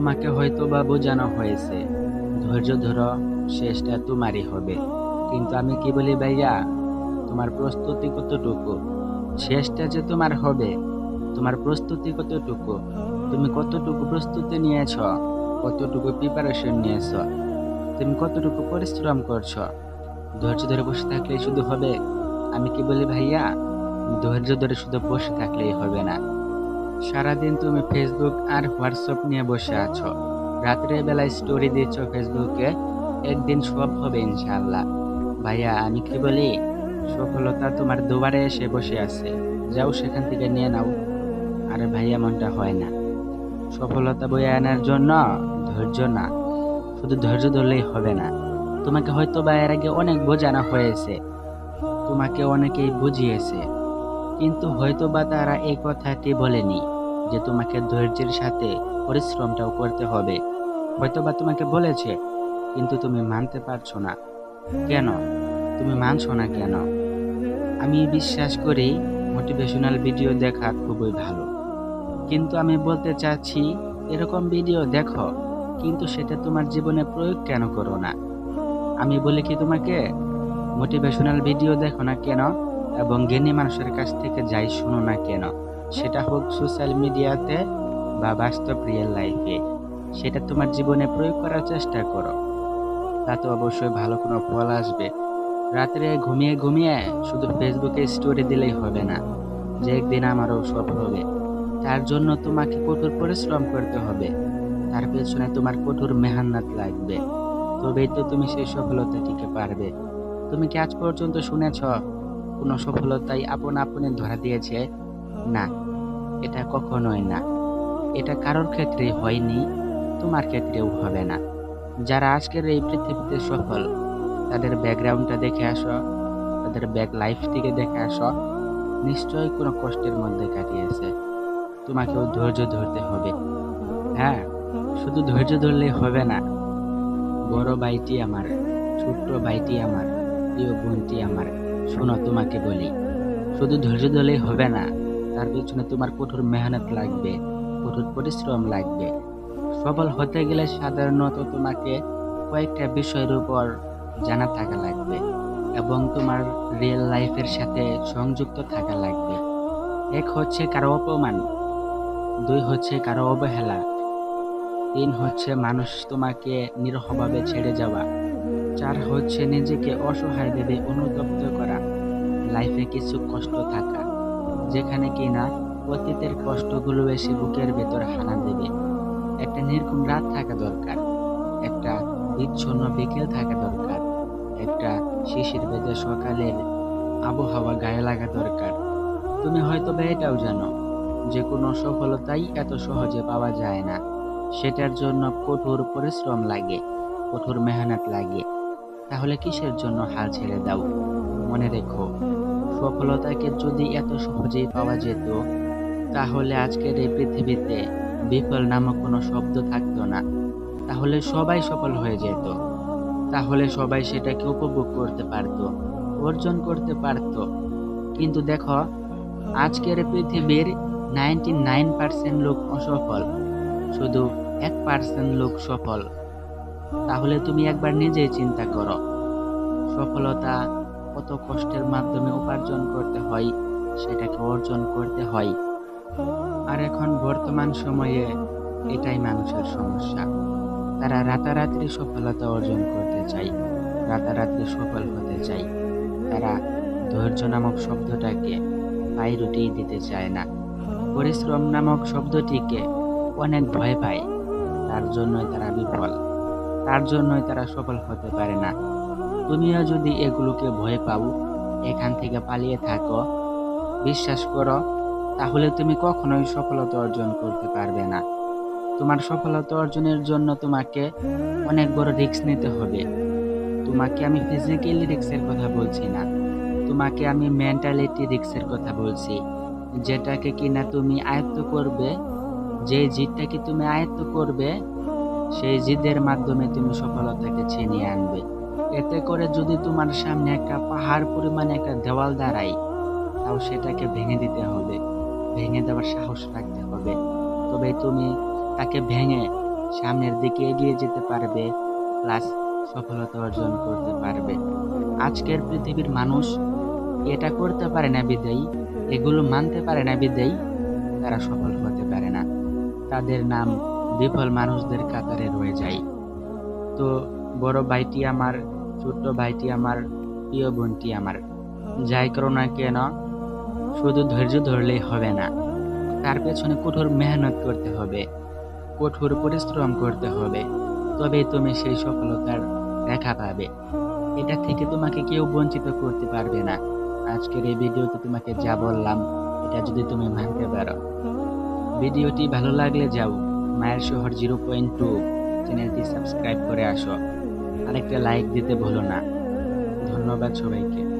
তোমাকে হয়তো বা বোঝানো হয়েছে। ধৈর্য ধরো, শেষটা তোমারই হবে। কিন্তু আমি কি বলি ভাইয়া, তোমার প্রস্তুতি কতটুকু? শেষটা যে তোমার হবে, তোমার প্রস্তুতি কতটুকু? তুমি কতটুকু প্রস্তুতি নিয়েছ? কতটুকু প্রিপারেশন নিয়েছ? তুমি কতটুকু পরিশ্রম করছ? ধৈর্য ধরে বসে থাকলেই শুধু হবে? আমি কি বলি ভাইয়া, ধৈর্য ধরে শুধু বসে থাকলেই হবে না। সারাদিন তুমি ফেসবুক আর হোয়াটসঅ্যাপ নিয়ে বসে আছো। রাত্রের বেলায় স্টোরি দিচ্ছ ফেসবুকে একদিন সব হবে ইনশাআল্লাহ। ভাইয়া, আমি কি বলি? সফলতা তোমার দুবারে এসে বসে আছে। যাও সেখান থেকে নিয়ে নাও। আরে ভাইয়া, মনটা হয় না। সফলতা বয়ে আনার জন্য ধৈর্য না। শুধু ধৈর্য ধরলেই হবে না। তোমাকে হয়তো বা এর আগে অনেক বোঝানো হয়েছে। তোমাকে অনেকেই বুঝিয়েছে। কিন্তু হয়তো বা তারা এই কথাটি বলেনি। যে তোমাকে ধৈর্যের সাথে পরিশ্রমটাও করতে হবে। হয়তো বা তোমাকে বলেছে, কিন্তু তুমি মানতে পারছ না। কেন? তুমি মানছো না কেন? আমি বিশ্বাস করি মোটিভেশনাল ভিডিও দেখা খুবই ভালো। কিন্তু আমি বলতে চাচ্ছি, এরকম ভিডিও দেখো, কিন্তু সেটা তোমার জীবনে প্রয়োগ কেন করো না? আমি বলি কি তোমাকে মোটিভেশনাল ভিডিও দেখো না কেন? এবং জ্ঞানী মানুষের কাছ থেকে যাই শোনো না কেন? সেটা হোক সোশ্যাল মিডিয়াতে বা বাস্তব রিয়েল লাইফে সেটা তোমার জীবনে প্রয়োগ করার চেষ্টা করো। তাতে অবশ্যই ভালো কোনো ফল আসবে। রাত্রে ঘুমিয়ে ঘুমিয়ে শুধু ফেসবুকে স্টোরি দিলেই হবে না। যে একদিন আমারও সফল হবে। তার জন্য তোমাকে কঠোর পরিশ্রম করতে হবে। তার পেছনে তোমার কঠোর মেহান্নাত লাগবে। তবেই তো তুমি সেই সফলতা টিকে পারবে। তুমি কি আজ পর্যন্ত শুনেছ, কোনো সফলতাই আপন আপনে ধরা দিয়েছে? না, এটা কখনোই না। এটা কারোর ক্ষেত্রে হয়নি, তোমার ক্ষেত্রেও হবে না। যারা আজকের এই পৃথিবীতে সফল, তাদের ব্যাকগ্রাউন্ডটা দেখে আসো, তাদের ব্যাক লাইফ থেকে দেখে আসো। নিশ্চয়ই কোনো কষ্টের মধ্যে কাটিয়েছে। তোমাকেও ধৈর্য ধরতে হবে। হ্যাঁ শুধু ধৈর্য ধরলেই হবে না। বড় ভাইটি আমার, ছোট্ট ভাইটি আমার, প্রিয় বোনটি আমার, শোনো তোমাকে বলি, শুধু ধৈর্য ধরলেই হবে না। তার পেছনে তোমার কঠোর মেহনত লাগবে, কঠোর পরিশ্রম লাগবে। সফল হতে গেলে সাধারণত তোমাকে কয়েকটা বিষয়ের উপর জানা থাকা লাগবে এবং তোমার রিয়েল লাইফের সাথে সংযুক্ত থাকা লাগবে। এক হচ্ছে কারও অপমান, দুই হচ্ছে কারও অবহেলা, তিন হচ্ছে মানুষ তোমাকে নিরহভাবে ছেড়ে যাওয়া, চার হচ্ছে নিজেকে অসহায় ভেবে অনুতপ্ত করা লাইফে কিছু কষ্ট থাকা। যেখানে কিনা অতীতের কষ্টগুলো এসে বুকের ভেতর হানা দেবে। একটা নির্ঘুম রাত থাকা দরকার, একটা বিচ্ছন্ন বিকেল থাকা দরকার, একটা শিশির বেদে সকালের আবহাওয়া গায়ে লাগা দরকার। তুমি হয়তো বা এটাও জানো, যে কোনো সফলতাই এত সহজে পাওয়া যায় না। সেটার জন্য কঠোর পরিশ্রম লাগে, কঠোর মেহনত লাগে। তাহলে কিসের জন্য হাল ছেড়ে দাও? মনে রেখো। সফলতাকে যদি এত সহজেই পাওয়া যেত, তাহলে আজকের এই পৃথিবীতে বিফল নামক কোনো শব্দ থাকতো না। তাহলে সবাই সফল হয়ে যেত। তাহলে সবাই সেটাকে উপভোগ করতে পারত, অর্জন করতে পারত। কিন্তু দেখো, আজকের পৃথিবীর নাইনটি নাইন পার্সেন্ট লোক অসফল, শুধু এক পার্সেন্ট লোক সফল। তাহলে তুমি একবার নিজেই চিন্তা করো, সফলতা কত কষ্টের মাধ্যমে উপার্জন করতে হয়, সেটাকে অর্জন করতে হয়। আর এখন বর্তমান সময়ে এটাই মানুষের সমস্যা। তারা রাতারাত্রি সফলতা অর্জন করতে চায় রাতারাত্রি সফল হতে চায়। তারা ধৈর্য নামক শব্দটাকে পাইরুটি দিতে চায় না। পরিশ্রম নামক শব্দটিকে অনেক ভয় পায়। তার জন্যই তারা বিফল। তার জন্যই তারা সফল হতে পারে না। তুমিও যদি এগুলোকে ভয় পাও, এখান থেকে পালিয়ে থাকো। বিশ্বাস করো, তাহলে তুমি কখনোই সফলতা অর্জন করতে পারবে না। তোমার সফলতা অর্জনের জন্য তোমাকে অনেক বড় রিস্ক নিতে হবে। তোমাকে আমি ফিজিক্যালি রিক্সের কথা বলছি না। তোমাকে আমি মেন্টালিটি রিস্কের কথা বলছি। যেটাকে কিনা তুমি আয়ত্ত করবে, যে জিতটাকে তুমি আয়ত্ত করবে, সেই জিদের মাধ্যমে তুমি সফলতাকে ছিনিয়ে আনবে। এতে করে যদি তোমার সামনে একটা পাহাড় পরিমাণে একটা দেওয়াল দাঁড়ায়, তাও সেটাকে ভেঙে দিতে হবে। ভেঙে দেওয়ার সাহস রাখতে হবে। তবে তুমি তাকে ভেঙে সামনের দিকে এগিয়ে যেতে পারবে প্লাস সফলতা অর্জন করতে পারবে। আজকের পৃথিবীর মানুষ এটা করতে পারে না বিদেয়ী, এগুলো মানতে পারে না বিদেয়ী, তারা সফল হতে পারে না। তাদের নাম বিফল মানুষদের কাতারে রয়ে যায়। তো বড় ভাইটি আমার, ছোট্ট ভাইটি আমার, প্রিয় বোনটি আমার। যাই করো না কেন, শুধু ধৈর্য ধরলেই হবে না। তার পেছনে কঠোর মেহনত করতে হবে, কঠোর পরিশ্রম করতে হবে, তবেই তুমি সেই সফলতার দেখা পাবে। এটা থেকে তোমাকে কেউ বঞ্চিত করতে পারবে না। আজকের এই ভিডিওতে তোমাকে যা বললাম, এটা যদি তুমি মানতে পারো। ভিডিওটি ভালো লাগলে যাও, মায়ের শহর জিরো পয়েন্ট টু, চ্যানেলটি সাবস্ক্রাইব করে আসো। আরেকটা লাইক দিতে ভুলো না। ধন্যবাদ সবাইকে।